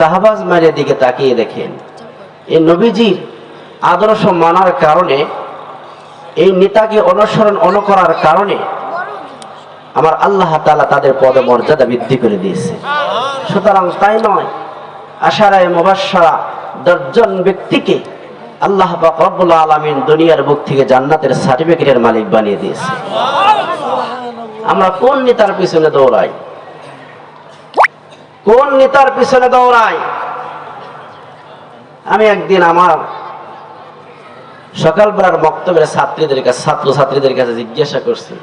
শাহবাজ মায়ের দিকে তাকিয়ে দেখেন। এই নবীজির আদর্শ মানার কারণে, এই নেতাকে অনুসরণ অনুকরার কারণে আমার আল্লাহ তালা তাদের পদমর্যাদা বৃদ্ধি করে দিয়েছে। সুতরাং তাই নয়, আশারায় মুবাশশারা দশজন ব্যক্তিকে আল্লাহ রব্বুল আলামিন দুনিয়ার বুক থেকে জান্নাতের সার্টিফিকেটের মালিক বানিয়ে দিয়েছে। আমরা কোন নেতার পিছনে দৌড়াই? কোন নেতার পিছনে দৌড়াই আমি একদিন আমার সকালবেলার বক্তব্যের ছাত্রীদের কাছে ছাত্র ছাত্রীদের কাছে জিজ্ঞাসা করছি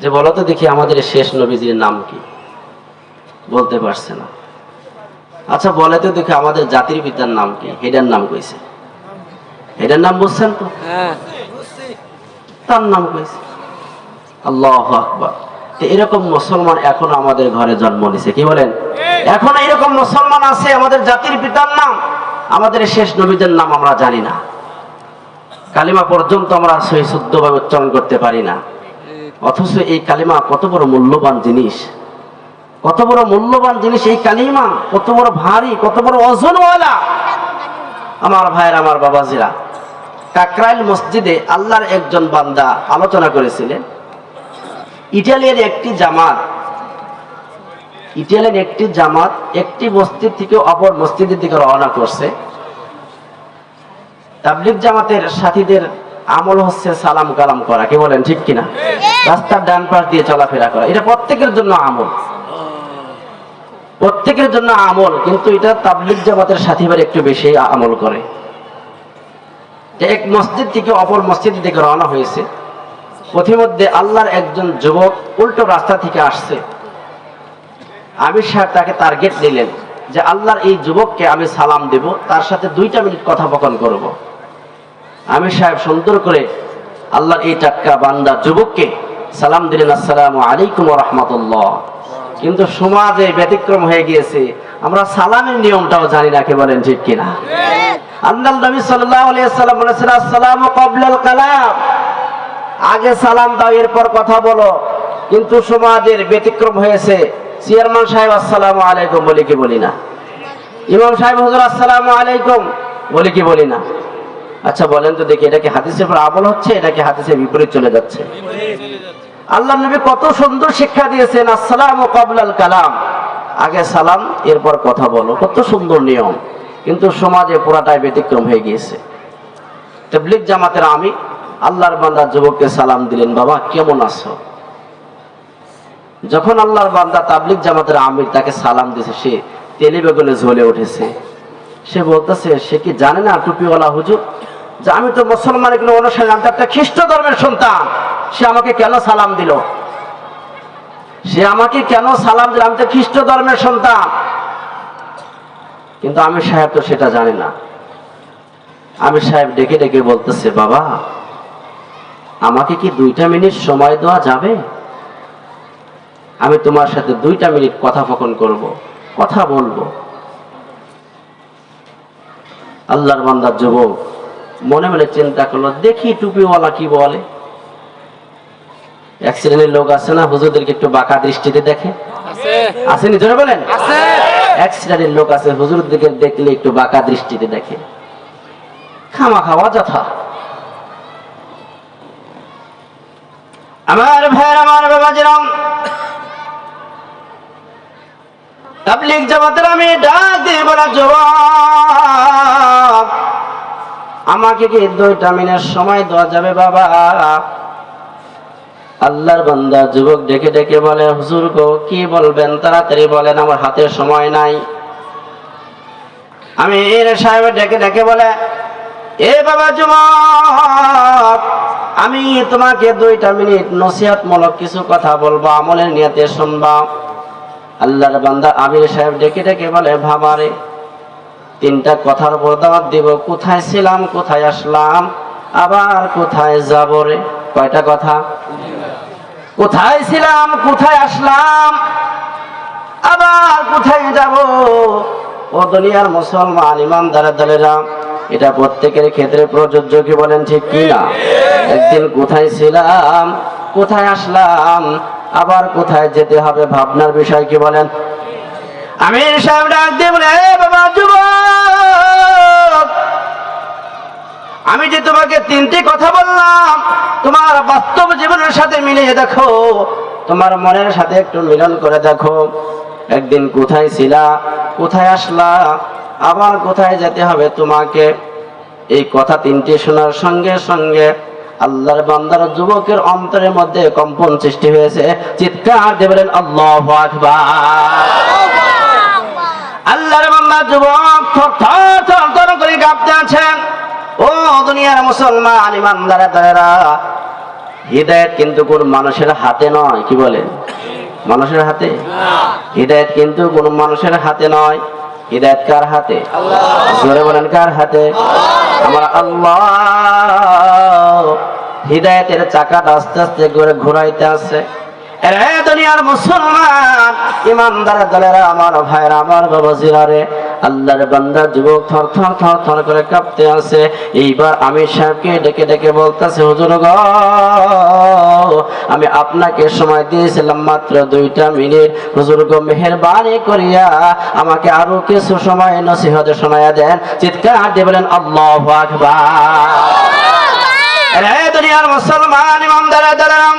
যে বলো তো দেখি আমাদের শেষ নবীজির নাম কি? বলতে পারছে না। আচ্ছা বলে তো দেখি আমাদের জাতির পিতার নাম কি? এটার নাম কইছে। এটার নাম বুঝছেন তো? তার নাম কইছে। আল্লাহ আকবার। এরকম মুসলমান এখন আমাদের ঘরে জন্ম নিছে, কি বলেন? এখন এরকম মুসলমান আছে, আমাদের জাতির পিতার নাম, আমাদের শেষ নবীদের নাম আমরা জানি না। কালিমা পর্যন্ত আমরা সহি শুদ্ধভাবে উচ্চারণ করতে পারি না। অথচ এই কালিমা কত বড় মূল্যবান জিনিস। কত বড় মূল্যবান জিনিস এই কালিমা, কত বড় ভারী, কত বড় ওজনওয়ালা। আমার ভাইয়ের, আমার বাবাজিরা, কাকরাইল মসজিদে আল্লাহর একজন বান্দা আলোচনা করেছিলেন। ইটালিয়ান একটি জামাত ইটালিয়ান একটি জামাত একটি মসজিদ থেকে অপর মসজিদের দিকে রওনা করছে। তাবলিগ জামাতের সাথীদের আমল হচ্ছে সালাম কালাম করা কি বলেন ঠিক কিনা? রাস্তার ডান পাশ দিয়ে চলাফেরা করা এটা প্রত্যেকের জন্য আমল। প্রত্যেকের জন্য আমল কিন্তু এটা তাবলিগ জামাতের সাথীবার একটু বেশি আমল করে। এক মসজিদ থেকে অপর মসজিদ দিকে রওনা হয়েছে। পথিমধ্যে আল্লাহর একজন যুবক উল্টো রাস্তা থেকে আসছে। আমির সাহেব তাকে টার্গেট দিলেন যে আল্লাহর এই যুবককে আমি সালাম দেব তার সাথে দুইটা মিনিট কথোপকথন করব। আমির সাহেব সুন্দর করে আল্লাহর এই টাটকা বান্দা যুবককে সালাম দিলেন আসসালামু আলাইকুম রহমতুল্লাহ। কিন্তু সমাজে ব্যতিক্রম হয়ে গিয়েছে। আমরা সালামের নিয়মটাও জানি না কে বলেন ঠিক কিনা? আল্লাহ নবী সাল্লাল্লাহু আলাইহি সাল্লাম বলেছেন আসসালামু ক্বাবলাল কালাম। আগে সালাম দাও, এরপর কথা বলো। কিন্তু সমাজের ব্যতিক্রম হয়েছে। চেয়ারম্যান সাহেব, আসসালামু আলাইকুম, বলি কি বলি না? ইমাম সাহেব, হুজুর, আসসালামু আলাইকুম, বলি কি বলি না? আচ্ছা বলেন তো দেখি, এটা কি হাদিসের পর আমল হচ্ছে, এটা কি বিপরীত চলে যাচ্ছে? আল্লাহ নবী কত সুন্দর শিক্ষা দিয়েছেন, আসসালাম ও কবলাল কালাম। আগে সালাম, এরপর কথা বলো, কত সুন্দর নিয়ম। কিন্তু সমাজে পুরাটাই ব্যতিক্রম হয়ে গিয়েছে। তবলিগ জামাতের আমি আল্লাহর বান্দা যুবককে সালাম দিলেন, বাবা, কেমন আছো? যখন আল্লাহর বান্দা তাবলিগ জামাতের আমির তাকে সালাম দিয়েছে, সে তেলে বেগুনে ঝলে উঠেছে। সে বলতেছে, সে কি জানে না, টুপিওয়ালা হুজুর? যে আমি তো মুসলমানের কোনো অনুসারী, আমি একটা খ্রিস্ট ধর্মের সন্তান। সে আমাকে কেন সালাম দিল? সে আমাকে কেন সালাম দিল? আমি তো খ্রিস্ট ধর্মের সন্তান। কিন্তু আমি সাহেব তো সেটা জানে না। আমি সাহেব ডেকে ডেকে বলতেছে, বাবা আমাকে কি দুইটা মিনিট সময় দেওয়া যাবে? আমি তোমার সাথে দুইটা মিনিট কথোপকথন করব কথা বলব। আল্লাহর বান্দার যুবক মনে মনে চিন্তা করল দেখি টুপিওয়ালা কি বলে। এক শ্রেণির লোক আছে না হুজুরদেরকে একটু বাঁকা দৃষ্টিতে দেখে। আসেনি জোরে বলেন? এক শ্রেণির লোক আছে হুজুরদেরকে দেখলে একটু বাঁকা দৃষ্টিতে দেখে। খামা খাওয়া যথা আমার ভাইয়ের আমার বাবা যেরম তাবলিগ জামাতের আমি ডাক দিয়ে বলা জবাব। আমাকে কি দুইটা মিনিট সময় দেওয়া যাবে বাবা? আল্লাহর বান্দা যুবক ডেকে ডেকে বলে, হুজুর গো, কি বলবেন? তাড়াতাড়ি বলেন, আমার হাতে সময় নাই। আমি এর সাহেব ডেকে ডেকে বলে, এ বাবা যুবক আমি তোমাকে দুইটা মিনিট নসিহতমূলক কিছু কথা বলব, আমলের নিয়তে শুনবা। আল্লাহর বান্দা আমির সাহেব ডেকে ডেকে বলে, ভাবারে, তিনটা কথার উপর দিব। কোথায় ছিলাম, কোথায় আসলাম, আবার কোথায় যাব রে? কয়টা কথা? কোথায় ছিলাম, কোথায় আসলাম, আবার কোথায় যাব? ও দুনিয়ার মুসলমান, ইমানদারের দলেরা এটা প্রত্যেকের ক্ষেত্রে প্রযোজ্য কি বলেন ঠিক কি না একদিন কোথায় ছিলাম, কোথায় আসলাম, আবার কোথায় যেতে হবে ভাবনার বিষয় কি বলেন? আমি সাহেব ডাক বাবা যুবক, আমি যে তোমাকে তিনটি কথা বললাম, তোমার বাস্তব জীবনের সাথে মিলিয়ে দেখো, তোমার মনের সাথে একটু মিলন করে দেখো। একদিন কোথায় ছিলা, কোথায় আসলা আবার কোথায় যেতে হবে? তোমাকে এই কথা তিনটি শোনার সঙ্গে সঙ্গে আল্লাহর বান্দার যুবকের অন্তরের মধ্যে কম্পন সৃষ্টি হয়েছে। চিৎকার দেবেন আল্লাহ আকবার। আল্লাহর বান্দা যুবক থর থর থর করে কাঁপতে আছেন ও দুনিয়ার মুসলমান ইমানদারা তারা হৃদয়ত কিন্তু কোন মানুষের হাতে নয় কি বলেন? মানুষের হাতে? হৃদয়ত কিন্তু কোন মানুষের হাতে নয়। হৃদয়ত কার হাতে? জোরে বলেন, কার হাতে? আমার আল্লাহ হৃদয়তের চাকাটা আস্তে আস্তে করে ঘোরাইতে আছে। এইবার আমি সাহেবকে ডেকে ডেকে বলতেছে, হুজুর গো আমি আপনাকে সময় দিয়েছিলাম মাত্র দুইটা মিনিট। হুজুর গো, মেহেরবানি করিয়া আমাকে আরও কিছু সময় নসিহতে শোনায়া দেন। চিৎকার দিয়ে বলেন, আল্লাহ আকবার। দুনিয়ার মুসলমান ইমানদার দলেরা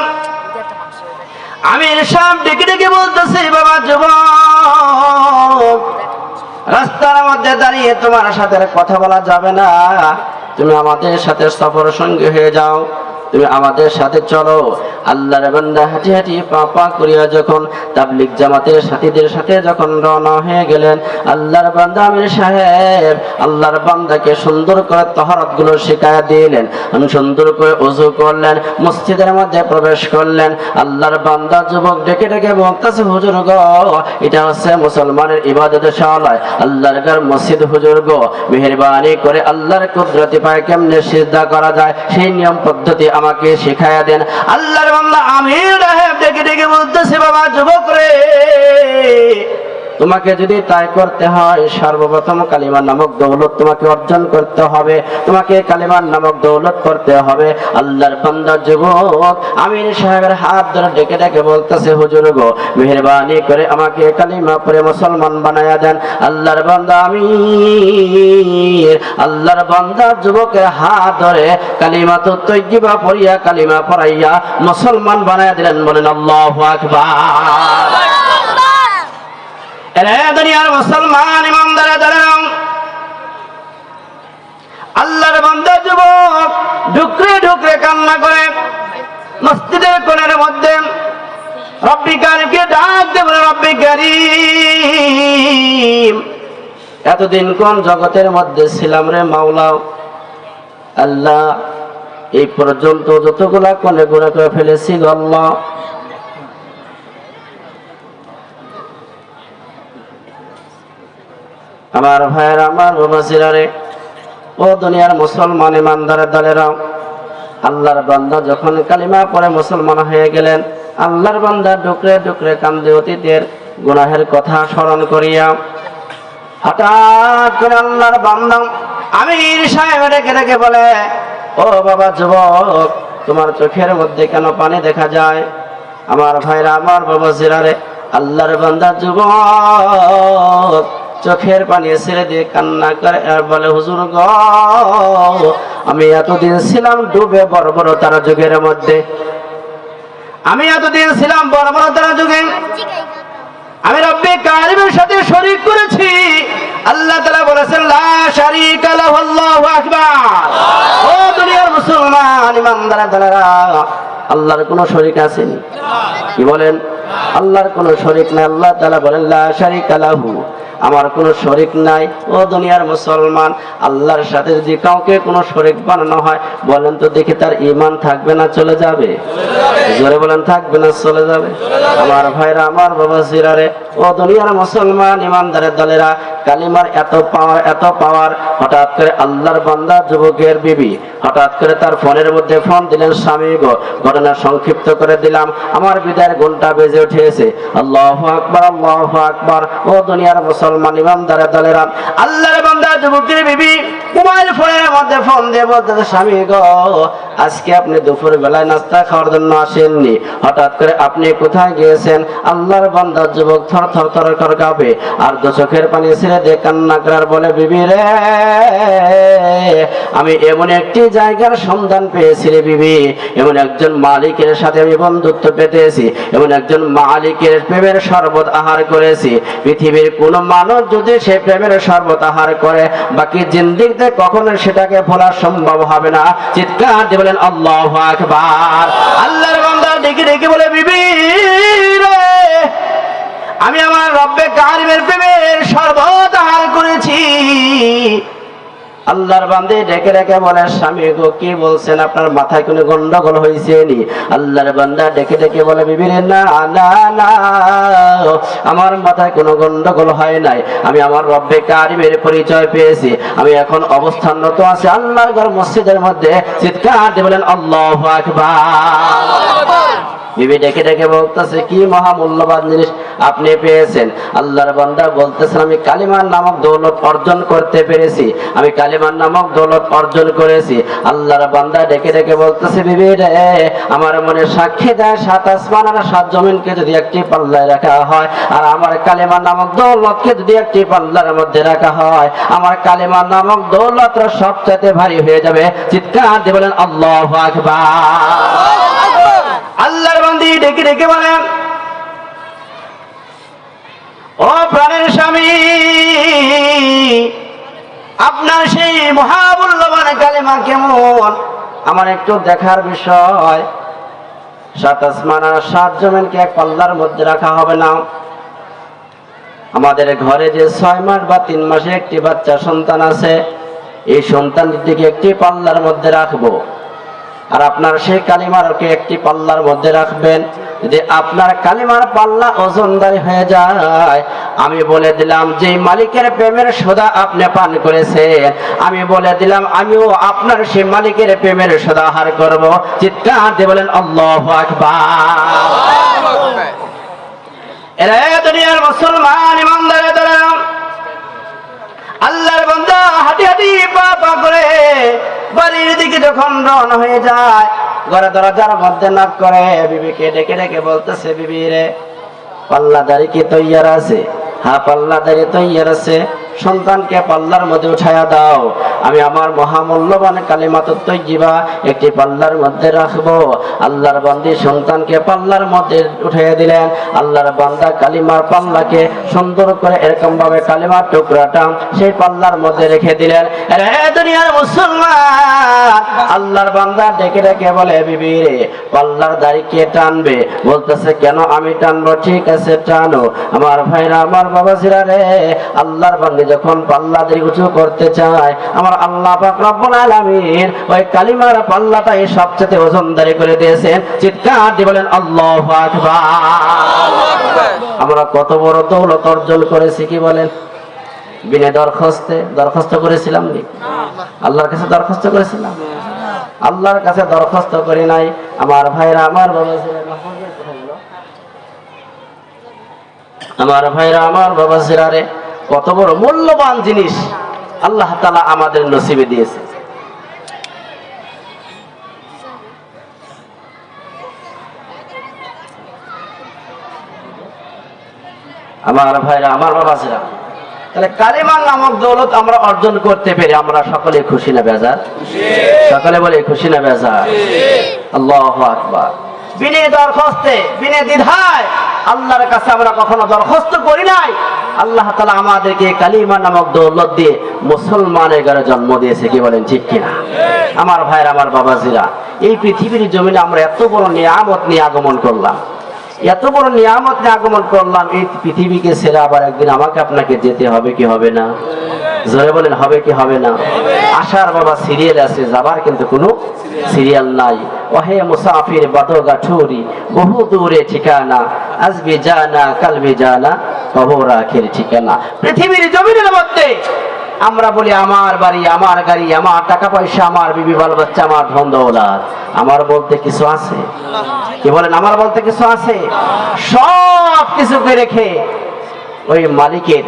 আমি সব ডেকে ডেকে বলতেছি, বাবা যুবক, রাস্তার মধ্যে দাঁড়িয়ে তোমার সাথে কথা বলা যাবে না। তুমি আমাদের সাথে সফর সঙ্গী হয়ে যাও। তুমি আমাদের সাথে চলো। আল্লাহর বান্দা হাঁটি হাঁটি পা পা করিয়া যখন তাবলিক জামাতের সাথীদের সাথে যখন রওনা হয়ে গেলেন, আল্লাহর বান্দা আমির সাহেব আল্লাহর বান্দাকে সুন্দর করে তহরতগুলো শিখাইয়া দিলেন আমি সুন্দর করে উজু করলেন, মসজিদের মধ্যে প্রবেশ করলেন। আল্লাহর বান্দা যুবক ডেকে ডেকে বলতেছে, হুজুর গো, এটা হচ্ছে মুসলমানের ইবাদতের শালায় আল্লাহর ঘর মসজিদ, হুজুর গো, মেহেরবানি করে আল্লাহর কুদরতি পায় কেমনে সিজদা করা যায়? সেই নিয়ম পদ্ধতি আমাকে শেখায়া দেন। আল্লাহর বান্দা আমি ডেকে ডেকে বলতেছে বাবা যুবক রে তোমাকে যদি তাই করতে হয়, সর্বপ্রথম কালিমার নামক দৌলত তোমাকে অর্জন করতে হবে। তোমাকে কালিমার নামক দৌলত করতে হবে। আল্লাহর বান্দা যুবক আমির সাহেবের হাত ধরে ডেকে ডেকে বলতেছে, হুজুর গো, মেহরবানি করে আমাকে কালিমা পরে মুসলমান বানায়া দেন। আল্লাহর বান্দা আমি আল্লাহর বান্দা যুবকের হাত ধরে কালিমা তো তৈজিবা পড়িয়া কালিমা পড়াইয়া মুসলমান বানায়া দিলেন বলেন, আল্লাহু আকবার। দুনিয়ার মুসলমান ইমানদারে দাঁড়াম আল্লাহর বান্দা যুবক ঢুকরে ঢুকরে কান্না করে, মসজিদের কোণের মধ্যে রব্বি কারিমকে ডাক দেব রব্বি কারিম। এতদিন কোন জগতের মধ্যে ছিলাম রে মাওলাও? আল্লাহ, এই পর্যন্ত যতগুলা কোনে গুণা করে ফেলেছি আল্লাহ আমার ভাইয়ের, আমার বাবাসিরারে ও দুনিয়ার মুসলমান ইমানদারের দলেরাও, আল্লাহর বান্দা যখন কালিমা পরে মুসলমান হয়ে গেলেন, আল্লাহর বান্দা ডুকরে ডুকরে কান্দে অতীতের গুনাহের কথা স্মরণ করিয়া, হঠাৎ করে আল্লাহর বান্দা আমি সাহেব ডেকে ডেকে বলে, ও বাবা যুবক, তোমার চোখের মধ্যে কেন পানি দেখা যায়? আমার ভাইরা আমার বাবা জিরারে আল্লাহর বান্দা যুবক চোখের পানি ছেড়ে দিয়ে কান্না করে, আর বলে, হুজুর গ, আমি এতদিন ছিলাম ডুবে বড় বড় তারা যুগের মধ্যে। আমি এতদিন ছিলাম বড় বড় তারা যুগে। আমি রব্বি কারিমের সাথে শরীক করেছি। আল্লাহ তালা বলেছেন ও দুনিয়ার মুসলমান, ইমানদার দালারা আল্লাহর কোনো শরীক আছেন কি বলেন? আল্লাহর কোনো শরীক নাই। আল্লাহ তাআলা বলেন, লা শারীকা লাহু আমার কোনো শরিক নাই। ও দুনিয়ার মুসলমান, আল্লাহর সাথে যদি কাউকে কোনো শরিক বানানো হয়, বলেন তো দেখি তার ইমান থাকবে না চলে যাবে? জোরে বলেন, থাকবে না চলে যাবে? আমার ভাইরা, আমার বাবা সিরারে ও দুনিয়ার মুসলমান ইমানদারের দলেরা, কালিমার এত পাওয়ার এত পাওয়ার হঠাৎ করে আল্লাহর বান্দা যুবকের বিবি, হঠাৎ করে তার ফোনের মধ্যে ফোন দিলেন, স্বামী গো, ঘটনা সংক্ষিপ্ত করে দিলাম, আমার বিদায়ের ঘণ্টা বেজে উঠেছে। আল্লাহ আকবার আল্লাহ আকবার, ও দুনিয়ার মুসলমান ইমানদারের দলেরা। আল্লাহর বান্দা যুবকের বিবি মোবাইল ফোনের মধ্যে ফোন দিয়ে বলতেছে স্বামী গো আজকে আপনি দুপুর বেলায় নাস্তা খাওয়ার জন্য আসেননি। হঠাৎ করে আপনি কোথায় গিয়েছেন? আল্লাহর বান্দার যুবক থর থর থর কর কাঁপে। আর দু চোখের পানি ছেড়ে দিয়ে কান্না করার বলে, বিবি রে, আমি এমন একটি জায়গার সন্ধান পেয়েছি রে বিবি। এমন একজন মালিকের সাথে আমি বন্ধুত্ব পেতেছি। এমন একজন মালিকের প্রেমের শরবত আহার করেছি। পৃথিবীর কোন মানুষ যদি সে প্রেমের শরবত আহার করে, বাকি জিন্দিগিতে কখনো সেটাকে ভোলা সম্ভব হবে না। চিৎকার দিয়ে বলেন, আল্লাহ আকবার। আল্লাহর বান্দা ডেকে ডেকে বলে, বিবি আমি আমার রব্বে কারিমের প্রেমের সর্বদাহার করেছি। আল্লাহর বান্দে ডেকে ডেকে বলে, স্বামী গো, কি বলছেন? আপনার মাথায় কোনো গন্ডগোল হয়েছে নি? আল্লাহর বান্দা ডেকে ডেকে বলে বিবিরে না না না, আমার মাথায় কোনো গন্ডগোল হয় নাই। আমি আমার রব্বে কারিমের পরিচয় পেয়েছি। আমি এখন অবস্থানরত আছি আল্লাহর ঘর মসজিদের মধ্যে। চিৎকার দিয়ে বলেন আল্লাহ আকবার। বিবি ডেকে ডেকে বলতেছে, কি মহামূল্যবান জিনিস আপনি পেয়েছেন? আল্লাহর বান্দা বলতেছেন, আমি কালিমার নামক দৌলত অর্জন করতে পেরেছি। আমি কালিমার নামক দৌলত অর্জন করেছি। আল্লাহর বান্দা ডেকে ডেকে বলতেছে, বিবি রে, আমার মনে সাক্ষী দেয়, সাত আসমান আর সাত জমিনকে যদি একটি পাল্লায় রাখা হয়, আর আমার কালিমার নামক দৌলতকে যদি একটি পাল্লার মধ্যে রাখা হয়, আমার কালিমার নামক দৌলত সবচাইতে ভারী হয়ে যাবে। চিৎকার দিয়ে বলেন, আল্লাহ আকবার। ডেকে ডেকে বলেন, ও প্রাণের স্বামী, আপনার সেই মহামূল্যবান কালেমা কেমন? আমার একটু দেখার বিষয়, সাত আসমান সাত জমিনকে এক পাল্লার মধ্যে রাখা হবে না। আমাদের ঘরে যে ছয় মাস বা তিন মাসে একটি বাচ্চা সন্তান আছে, এই সন্তানটিকে একটি পাল্লার মধ্যে রাখব। আর আপনার সেই কালিমারকে একটি পাল্লার মধ্যে রাখবেন যদি আপনার কালিমার পাল্লা ওজনদারি হয়ে যায়। আমি বলে দিলাম যে মালিকের প্রেমের সোদা আপনি পান করেছেন, আমি বলে দিলাম, আমিও আপনার সেই মালিকের প্রেমের সোদা আহার করব। চিৎকার দিয়ে বলেন, আল্লাহ আকবার। দুনিয়ার মুসলমান ইমানদারে দাঁড়াম আল্লাহর বান্দা হাঁটি হাঁটি পা পা করে বাড়ির দিকে যখন রওনা হয়ে যায় ঘরে দরজার মধ্যে নাক করে, বিবিকে ডেকে ডেকে বলতেছে, বিবি রে, পাল্লাদারি কি তৈয়ার আছে? হ্যাঁ পাল্লাদারি তৈয়ার আছে। সন্তানকে পাল্লার মধ্যে উঠাইয়া দাও। আমি আমার মহামূল্যবান কালিমাত তৈজিবা একটি পাল্লার মধ্যে রাখব। আল্লাহর বান্দি সন্তানকে পাল্লার মধ্যে উঠাইয়া দিলেন। আল্লাহর বান্দা কালিমার পাল্লাকে সুন্দর করে এরকম ভাবে কালিমার টুকরাটা সেই পাল্লার মধ্যে রেখে দিলেন। রে দুনিয়ার মুসলমান, আল্লাহর বান্দা ডেকে ডেকে বলে, বিবি রে, পাল্লার দাড়ি কে টানবে? বলতেছে, কেন আমি টানবো? ঠিক আছে, টানো। আমার ভাইরা, আমার বাবা সিরা রে, আল্লাহর বান্দি যখন পাল্লা দাড়ি উঁচু করতে চায়, আমার আল্লাহ আলামিন ওই কালিমার পাল্লাটাই সবচেয়ে ওজনদারি করে দিয়েছেন। চিৎকার দিয়ে বলেন, আল্লাহু আমরা কত বড় দৌলত অর্জন করেছি, কি বলেন? বিনে দরখাস্তে, দরখাস্ত করেছিলাম নি আল্লাহর কাছে দরখাস্ত করেছিলাম? আল্লাহর কাছে দরখাস্ত করি নাই। আমার ভাইরা, আমার বাবা আমার ভাইরা, আমার বাবা সিরারে কত বড় মূল্যবান জিনিস আল্লাহ তালা আমাদের নসিবে দিয়েছে। আমার ভাইরা আমার বাবা সিরা তাহলে কালিমার নামক দৌলত আমরা অর্জন করতে পেরে আমরা সকলে খুশি না বেজার? সকলে বলে খুশি না বেজার? আল্লাহ আকবার। বিনে দরখাস্তে, বিনে আল্লাহর কাছে আমরা কখনো দরখাস্ত করি নাই। আল্লাহ তালা আমাদেরকে কালিমা নামক দৌলত দিয়ে মুসলমানের ঘরে জন্ম দিয়েছে, কি বলেন ঠিক কিনা? আমার ভাইয়ের, আমার এই পৃথিবীর জমিনে আমরা এত বড় নিয়ামত নিয়ে আগমন করলাম। এত বড় নিয়ামত নিয়ে আগমন করলাম, এই পৃথিবীকে ছেড়ে আবার একদিন আমাকে আপনাকে যেতে হবে কি হবে না? জয় বলেন, হবে কি হবে না? আসার বাবা সিরিয়াল আছে, যাবার কিন্তু কোনো সিরিয়াল নাই। ওহে মুসাফির বাদগা ঠুরি বহু দূরে ঠিকানা। আজবি জানা, কালবি জানা কবর আখের ঠিকানা। পৃথিবীর জমিনের মধ্যে আমরা বলি, আমার বাড়ি, আমার গাড়ি, আমার টাকা পয়সা, আমার বিবি, বাল বাচ্চা, আমার ধন দৌলত। আমার বলতে কিছু আছে? কি বলেন, আমার বলতে কিছু আছে? সব কিছুকে রেখে ওই মালিকের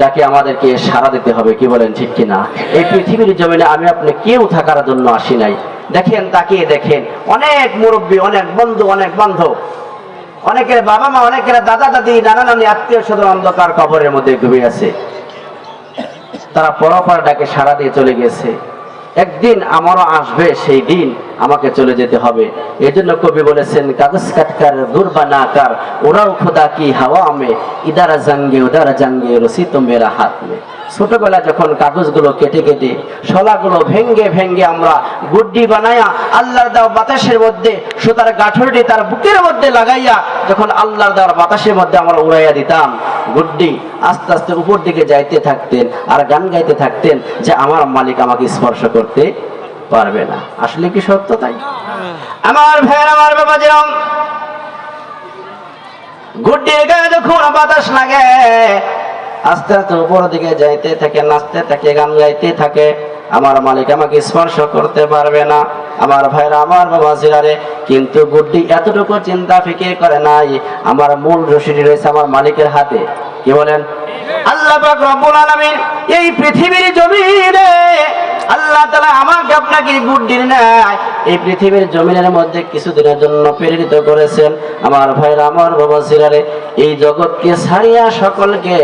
ডাকে আমাদেরকে সাড়া দিতে হবে, কি বলেন ঠিক কিনা? এই পৃথিবীর জমিনে আমি আপনি কেউ থাকার জন্য আসি নাই। দেখেন, তাকিয়ে দেখেন, অনেক মুরব্বী, অনেক বন্ধু, অনেক বান্ধব। অনেকের বাবা মা, অনেকের দাদা দাদি, নানা নানি, আত্মীয় স্বজন অন্ধকার কবরের মধ্যে ডুবে আছে। তারা পরপর ডাকে সারা দিয়ে চলে গেছে। একদিন আমারও আসবে সেই দিন, আমাকে চলে যেতে হবে। এই জন্য কবি বলেছেন, কাগজ কাটকার দুর্বা নাকার ওরাও খোদা কি হাওয়া আমে ইদারা জাঙ্গে উদারা জাঙ্গে রসি তো মেরা হাত মে। ছোটবেলা যখন কাগজগুলো কেটে কেটে, শলাগুলো ভেঙ্গে ভেঙ্গে আমরা গুড্ডি বানাইয়া আল্লাহর দেওয়া বাতাসের মধ্যে, সুতার গাঠরটি তার বুকের মধ্যে লাগাইয়া যখন আল্লাহর দেওয়ার বাতাসের মধ্যে আমরা উড়াইয়া দিতাম, গুড্ডি আস্তে আস্তে উপর দিকে যাইতে থাকতেন আর গান গাইতে থাকতেন যে আমার মালিক আমাকে স্পর্শ করতে পারবে না। আসলে কি সত্য তাই? আমার ভাইয়ের, আমার বাবা যেরকম গুড্ডির গায়ে যখন বাতাস লাগে আস্তে আস্তে উপর দিকে যাইতে থাকে, নাচতে থাকে, গান গাইতে থাকে। আমার মালিক আমাকে স্পর্শ করতে পারবে না। আমার ভাইরা, আমার বাবা জিরারে, কিন্তু গুড্ডি এতটুকু চিন্তা ফিকির করে নাই। আমার মূল রশিদি রয়েছে আমার মালিকের হাতে। কি বলেন? আল্লাহ রব্বুল এই পৃথিবীর জমিনে আল্লাহ তাআলা আমাকে আপনাকে গুড্ডির নাই এই পৃথিবীর জমিনের মধ্যে কিছুদিনের জন্য প্রেরিত করেছেন আমার ভাইরা আমার বাবা সিরারে এই জগৎকে ছাড়িয়া সকলকে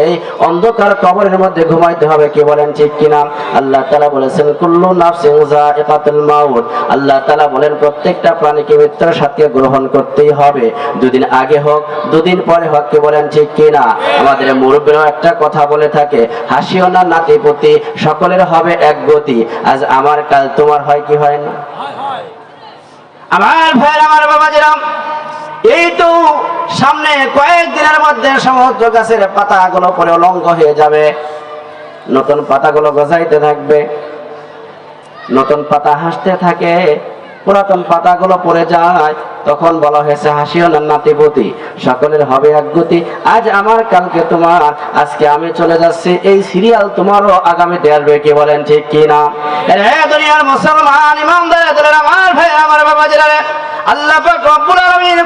অন্ধকার কবরের মধ্যে ঘুমাইতে হবে, কে বলেন ঠিক কিনা? আল্লাহ তাআলা বলেছেন, কুল্লু নাফসিন যায়িকাতুল মাউত। আল্লাহ তাআলা বলেন, প্রত্যেকটা প্রাণীকে মৃত্যুর সাথে গ্রহণ করতেই হবে। দুদিন আগে হোক, দুদিন পরে হোক, কে বলেন ঠিক কিনা? আমাদের মুরব্বীরাও একটা কথা বলে থাকে, হাসিও না নাতিপতি, সকলের হবে এক গতি। আজ আমার কাল, তোমার হয় কি হয় না? আমার ভাই, আমার বাবা যেরাম এই তো সামনে কয়েকদিনের মধ্যে সমুদ্র গাছের পাতাগুলো পরে অলঙ্গ হয়ে যাবে। নতুন পাতাগুলো গজাইতে থাকবে। নতুন পাতা হাসতে থাকে। পুরাতন পাতাগুলো পড়ে যায়। তখন বলা হয়েছে, হাসিও না নাতিপতি সকলের হবে এক গতি। আজ আমার, কালকে তোমার, আজকে আমি চলে যাচ্ছি। এই সিরিয়াল তোমারও আগামীতে আসবে, কি বলেন ঠিক কি না? দুনিয়ার মুসলমান, ইমানদার আমার ভাই, আমার বাবা আল্লাহ পাক রব্বুল আলামিন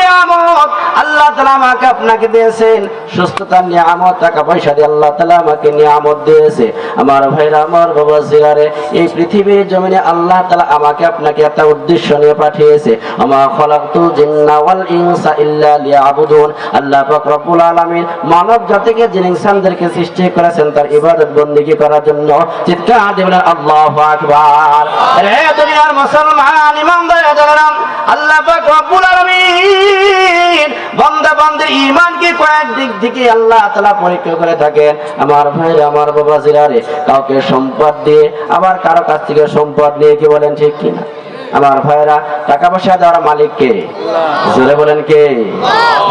নিয়ামত আল্লাহ তাআলা আমাকে আপনাকে দিয়েছেন। নিয়ামত, টাকা পয়সা দিয়ে আল্লাহ তাআলা আমাকে নিয়ামত দিয়েছে। আমার ভাইরা, আমার বাবা এই পৃথিবীর জমিনে আল্লাহ তাআলা আমাকে আপনাকে একটা উদ্দেশ্য নিয়ে পাঠিয়েছে। আমা মানব জাতিকে যিনি ইনসানদেরকে সৃষ্টি করেছেন, তার ইবাদত করার জন্য চিৎকার আকবার। কয়েক দিক থেকে আল্লাহ পরীক্ষা করে আমার ভাইরা, আমার বাবাজিরা কাউকে সম্পদ দিয়ে, আবার কারও কাছ থেকে সম্পদ নিয়ে কি বলেন, ঠিক কিনা? আমার ভাইরা টাকা পয়সা দেওয়ার মালিক কে? জোরে বলেন কে?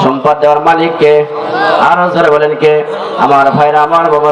সম্পদ দেওয়ার মালিক কে? আরও জোরে বলেন কে? আমার ভাইরা আমার বাবা